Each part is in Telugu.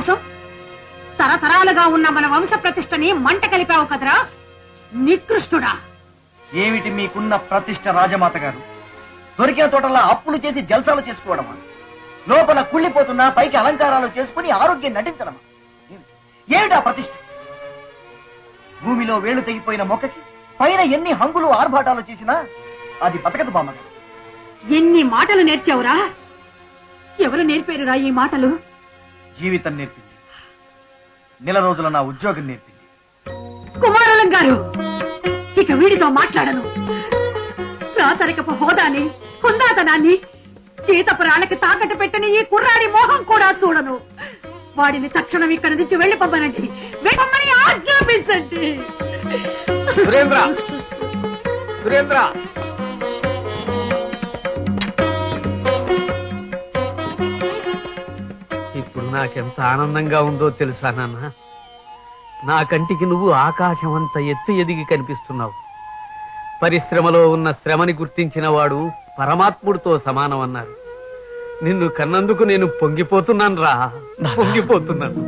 కోసం తరతరాలుగా ఉన్న మన వంశ ప్రతిష్టని మంట కలిపావు కదరా? నికృష్టుడా. ఏమిటి మీకున్న ప్రతిష్ట రాజమాత గారు? దొరికిన తోటలా అప్పులు చేసి జల్సాలు చేసుకోవడమా? లోపల కుళ్ళిపోతున్నా పైకి అలంకారాలు చేసుకుని ఆరోగ్యం నటించడమా? ఏమిటా? ప్రతిష్ట? భూమిలో వేళ్ళు తెగిపోయిన మొక్కకి పైన ఎన్ని హంగులు ఆర్భాటాలు చేసినా అది బతకదు బామ్మగారు ఎన్ని మాటలు నేర్చావురా? ఎవరు నేర్పారురా ఈ మాటలు? జీవితం నేర్పింది. నెల రోజుల నా ఉద్యోగం నేర్పింది. కుమారులం గారు ఇక వీడితో మాట్లాడను. రాచరికపు హోదాని హుందాతనాన్ని జీతపురాళ్ళకి తాకట్టు పెట్టని ఈ కుర్రాడి మోహం కూడా చూడను. వాడిని తక్షణం ఇక్కడి నుంచి వెళ్ళిపోమ్మనండి. వెళ్ళమని ఆజ్ఞాపించండి. సురేంద్ర! సురేంద్ర! నాకెంత ఆనందంగా ఉందో తెలుసా నాన్న? నా కంటికి నువ్వు ఆకాశం అంత ఎత్తు ఎదిగి కనిపిస్తున్నావు. పరిశ్రమలో ఉన్న శ్రమని గుర్తించిన వాడు పరమాత్ముడితో సమానం అన్నారు నిన్ను కన్నందుకు నేను పొంగిపోతున్నాను రా. పొంగిపోతున్నాను.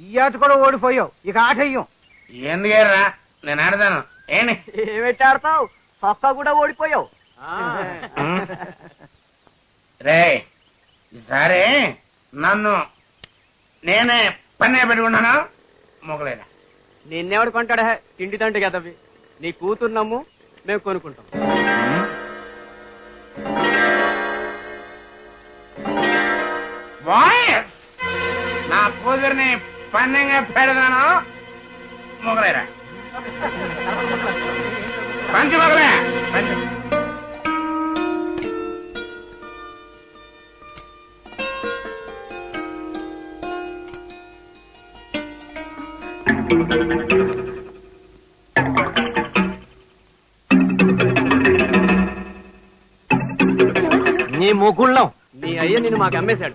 ఈ ఆట కూడా ఓడిపోయావు. ఇక ఆట అయ్యం ఎందుకేరా నేను ఆడతాను. ఏంటి ఏమిటి ఆడతావు? సొక్క కూడా ఓడిపోయావు. రే ఈసారి నన్ను నేనే పన్నే పెట్టుకున్నాను మొగలేదా నిన్నెవడు కొంటాడా? తిండి తండ్రి కదవి నీ కూతురు నమ్ము మేము కొనుక్కుంటాం. నా కూతురిని పన్నెంగా పెడతాను? మొగలేరా పంచి మొగలే. పంచి నీ ముగుళ్ళం. నీ అయ్య నిన్ను మాకు అమ్మేశాడు.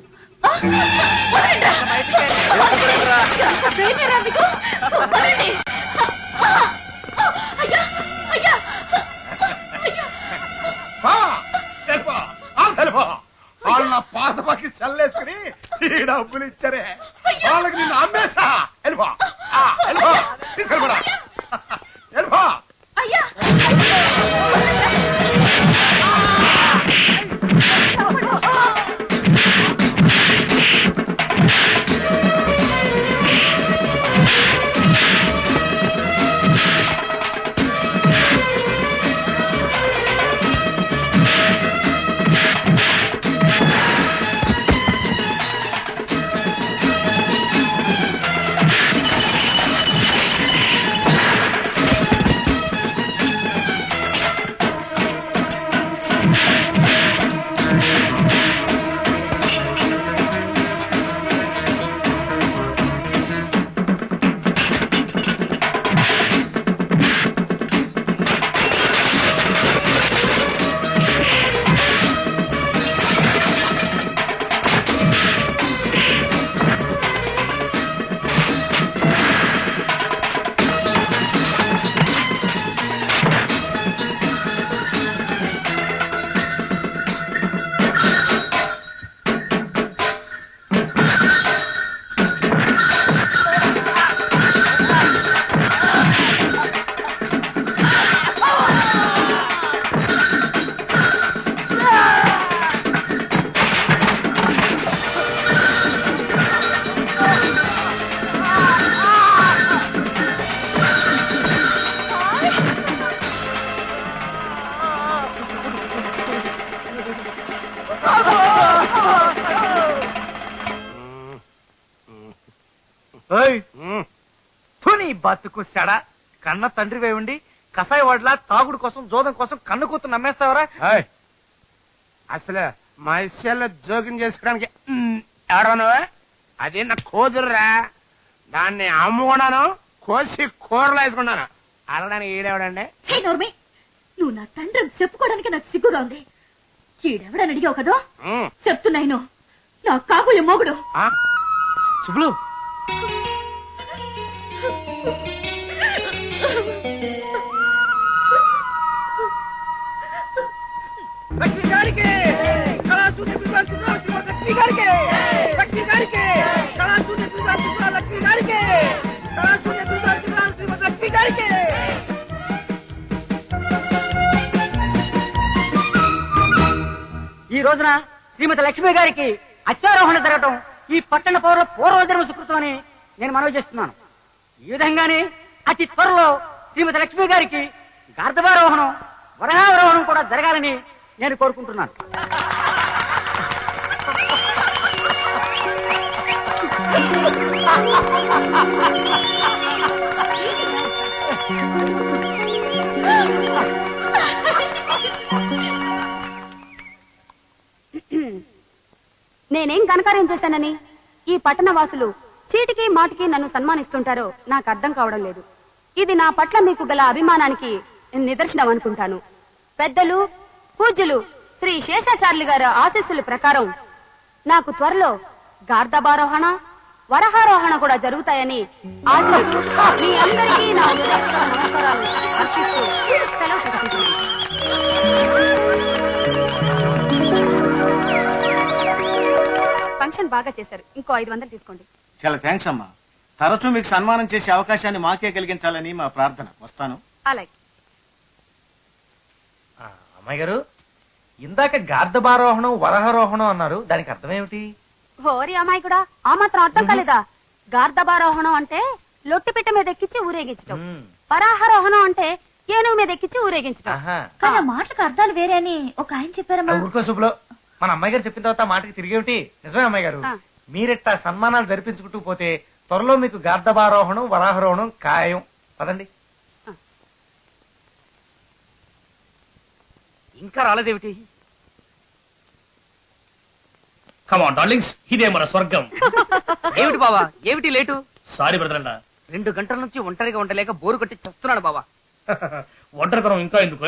వాళ్ళు పాత పక్కి చల్లేసుకుని ఈ డబ్బులు ఇచ్చారే. వాళ్ళకి నిన్ను అమ్మేశా. కూడా. తుని బతుకు సెడ. కన్న తండ్రి ఉండి కసాయి వాడ్లా తాగుడు కోసం జోదం కోసం కన్ను కూతురు నమ్మేస్తావరా? అసలు మా ఇష్యాల్లో జోక్యం చేసుకోవడానికి మ్, ఎవరా నువ్వు అది నా కూతురురా. దాన్ని అమ్ముకున్నాను కోసి కూరలు వేసుకున్నాను. అడగడానికి ఈడేవాడండి? నువ్వు నా తండ్రి చెప్పుకోవడానికి నాకు సిగ్గుగా ఉంది. ఈడెవడని అడిగావు కదా? మ్, చెప్తున్నాయిను నా కాబోయే మొగుడు. ఆ? లక్ష్మి గారికి లక్ష్మి గారికి కళాశూన్య లక్ష్మి గారికి కళాశూన్య శ్రీమతి లక్ష్మి గారికి ఈ రోజున శ్రీమతి లక్ష్మి గారికి అశ్వారోహణ జరగటం ఈ పట్టణ పౌరుల పూర్వజన్మ సుకృతం అని నేను మనవి చేస్తున్నాను. ఈ విధంగానే అతి త్వరలో శ్రీమతి లక్ష్మి గారికి గార్ధవారోహణం వరహారోహణం కూడా జరగాలని నేను కోరుకుంటున్నాను. నేనేం ఘనకార్యం చేశానని ఈ పట్టణ వాసులు చీటికి మాటికి నన్ను సన్మానిస్తుంటారో నాకు అర్థం కావడం లేదు. ఇది నా పట్ల మీకు గల అభిమానానికి నిదర్శనం అనుకుంటాను. పెద్దలు పూజ్యులు శ్రీ శేషాచార్యులు గారి ఆశీస్సుల ప్రకారం నాకు త్వరలో గార్ధబారోహణ వరహారోహణ కూడా జరుగుతాయని ఆశిస్తూ మీ అందరికీ నా హృదయపూర్వక నమస్కారాలు అర్పిస్తూ సెలవు తీసుకుంటున్నాను. ఫంక్షన్ బాగా చేశారు. ఇంకో ఐదు వందలు తీసుకోండి. చాలా థ్యాంక్స్ అమ్మా. తరచూ మీకు సన్మానం చేసే అవకాశాన్ని మాకే కలిగించాలని మా ప్రార్థన. వస్తాను. అలాగే. అమ్మాయి గారు ఇందాక గార్ధబారోహణం వరహారోహణం అన్నారు. దానికి అర్థం ఏమిటి హోరి అమ్మాయి కూడా ఆ మాత్రం అర్థం కాలేదా? గార్ధబారోహణం అంటే లొట్టిపిట్ట మీద ఎక్కించి ఊరేగించటం. మ్మ్. పరాహారోహణం అంటే ఏనుగు మీద ఎక్కించి ఊరేగించటం. ఆహా. కానీ మాటలకు అర్థాలు వేరే అని ఒక ఆయన చెప్పారమ్మా. ఊరుకో శుభ్లో మన అమ్మాయి గారు చెప్పిన తర్వాత మాటకి తిరిగేమిటి నిజమే అమ్మాయి గారు. మీరెట్టా సన్మానాలు జరిపించుకుంటూ పోతే త్వరలో మీకు గార్ధబారోహణం వరాహరోహణం ఖాయం. పదండి. ఇంకా రాలేదేమిటి? కమాన్ డార్లింగ్స్ ఇదే మన స్వర్గం. ఏమిటి బావా? ఏమిటి లేటు? సారీ బ్రదర్ రెండు గంటల నుంచి ఒంటరిగా ఉండలేక బోరు కొట్టి చస్తున్నాడు బావా. ఒంటరితనం ఇంకా ఎందుకు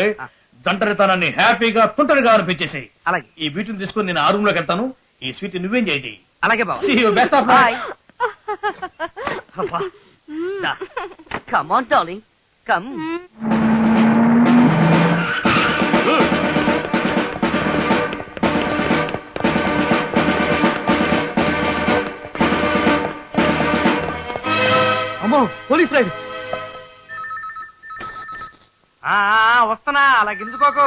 జంటరితనాన్ని హ్యాపీగా తుంటరిగా అనిపించేసి అలాగే. ఈ వీటిని తీసుకుని నేను ఆ రూమ్లోకి వెళ్తాను. ఈ స్వీట్ నువ్వేం చేయి అలాగే బావా. Boy come on darling come అమ్మో పోలీస్ రైడ్. వస్తున్నా అలా గింజుకోకు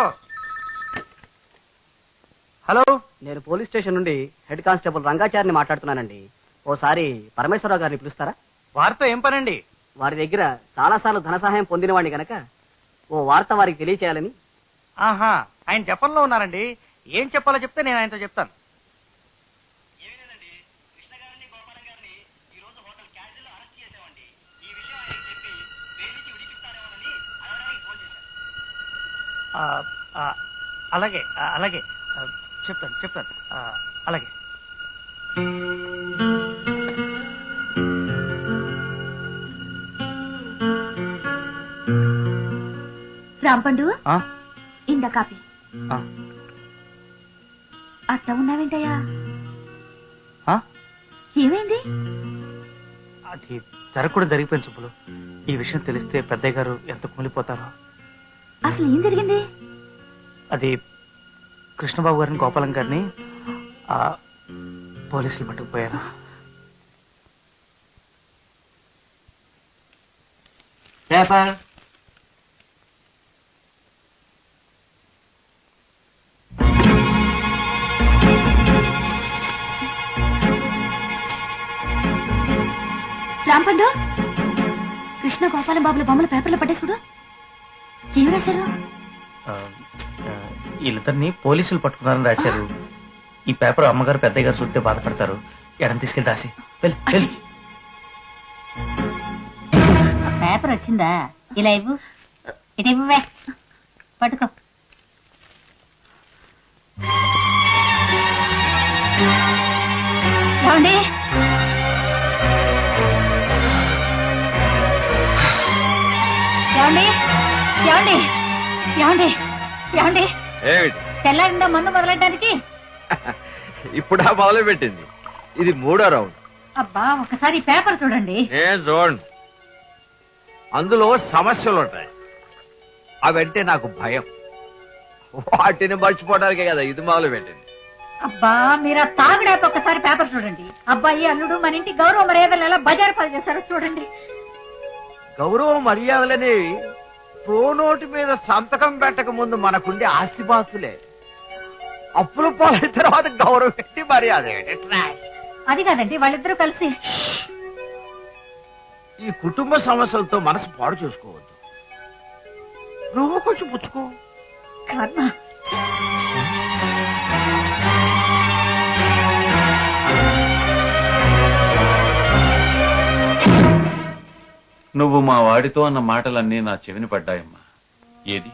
హలో? నేను పోలీస్ స్టేషన్ నుండి హెడ్ కానిస్టేబుల్ రంగాచారిని మాట్లాడుతున్నానండి. ఓసారి పరమేశ్వరరావు గారిని పిలుస్తారా? వారితో ఏం పనండి? వారి దగ్గర చాలా సార్లు ధన సహాయం పొందినవాడిని గనక ఓ వార్త వారికి తెలియచేయాలని. ఆహా ఆయన జపంలో ఉన్నారండి. ఏం చెప్పాలో చెప్తే నేను ఆయనతో చెప్తాను. అలాగే అలాగే. చెప్తాను చెప్తాను. అలాగే. రాంపండు? ఇందా కాపీ. అట్ట ఉన్నావేంటయ్యా? ఆ? ఏమైంది? అది జరగకూడదు జరిగిపోయింది సుబ్బులు. ఈ విషయం తెలిస్తే పెద్దయ్య గారు ఎంత కుమిలిపోతారో అసలు ఏం జరిగింది? అది కృష్ణబాబు గారిని గోపాలం గారిని ఆ పోలీసులు పట్టుకుపోయారు. పేపర్. రాంపండు కృష్ణ గోపాలం బాబుల బొమ్మలు పేపర్లో చూడు. ఏం రాశారు వీళ్ళిద్దరిని పోలీసులు పట్టుకున్నారని రాశారు. ఈ పేపర్ అమ్మగారు పెద్దయ్య గారు చూస్తే బాధపడతారు. ఎడం తీసుకెళ్ళి రాసి. పేపర్ వచ్చిందా? ఇలా ఇవ్వు. ఇటు ఇవ్వవే. పట్టుకో. ఏమండి? ఏమండి? ఏమండి? ఏమండి? ఏమిటి? తెల్లారిండా మందు మొదలెట్టడానికి? ఇప్పుడా మొదలు పెట్టింది ఇది మూడో రౌండ్. అబ్బా ఒకసారి పేపర్ చూడండి. అందులో సమస్యలు ఉంటాయి అవంటే నాకు భయం. వాటిని మర్చిపోవడానికే కదా ఇది మొదలు పెట్టింది అబ్బా మీరు ఆ తాగడానికి ఒక్కసారి పేపర్ చూడండి. అబ్బాయి అల్లుడు మన ఇంటి గౌరవ మర్యాదలు ఎలా బజారు పాలు చేశారో చూడండి. గౌరవ మర్యాదలనేవి ప్రోనోటు మీద సంతకం పెట్టక ముందు మనకుండే ఆస్తిపాస్తులే. అప్పుల పాలైన తర్వాత గౌరవం పెట్టి మర్యాద? ఏంటి? ట్రాష్. అది కాదండి వాళ్ళిద్దరూ కలిసి. ఈ కుటుంబ సమస్యలతో మనసు పాడు చేసుకోవద్దు. నువ్వు కొంచెం పుచ్చుకో. కర్మ. నువ్వు మా వాడితో అన్న మాటలన్నీ నా చెవిని పడ్డాయమ్మా. ఏది?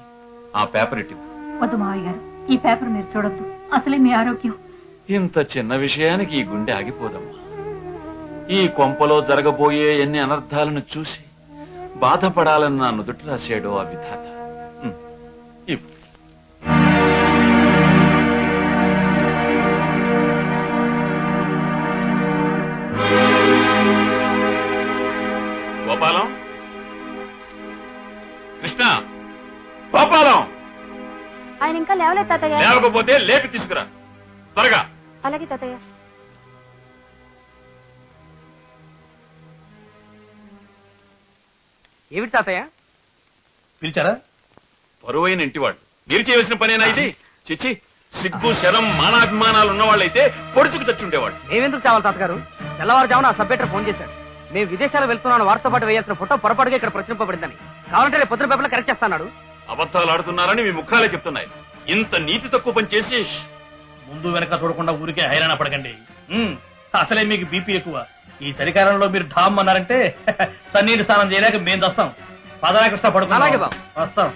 ఆ పేపర్ ఇటు వద్దు మావయ్య గారు ఈ పేపర్ మీరు చూడొద్దు. అసలే మీ ఆరోగ్యం. ఇంత చిన్న విషయానికి ఈ గుండె ఆగిపోదమ్మా. ఈ కొంపలో జరగబోయే ఎన్ని అనర్థాలను చూసి బాధపడాలని నా నుదుట రాశాడు ఆ విధాత. ఇవ్వు. కృష్ణ. గోపాలం. ఆయన ఇంకా లేవలేదు తాతయ్య. లేవకపోతే లేపి తీసుకురా. త్వరగా. అలాగే తాతయ్య. ఏమిటి తాతయ్య? పిలిచారా? పరువైన ఇంటివాడు మీరు చేయవలసిన పనేనా ఇది? చిచ్చి సిగ్గు శరం మానాభిమానాలు ఉన్నవాళ్ళైతే పొడుచుకు తెచ్చుండేవాడు మేమెందుకు చావాలి తాతగారు? తెల్లవారుజామున ఆ సబ్బెటర్ ఫోన్ చేశాడు. మేము విదేశాలు వెళ్తున్నాను వారితో పాటు వేయాల్సిన ఫోటో పొరపాటుగా ఇక్కడ ప్రచురింపబడిందని. కావాలంటే రేపు పొద్దున పేపర్లో కరెక్ట్ చేస్తాడు. అబద్ధాలు ఆడుతున్నారని మీ ముఖాలే చెప్తున్నాయి. ఇంత నీతి తక్కువ పని చేసి ముందు వెనక చూడకుండా ఊరికే హైరాణ పడకండి. ఉమ్, అసలే మీకు బీపీ ఎక్కువ. ఈ చలికాలంలో మీరు ఢామ్ అన్నారంటే చన్నీటి స్నానం చేయలేక మేము వస్తాం పదరాకృష్ణ అలాగే పడుకుంటాం బాబు. వస్తాం.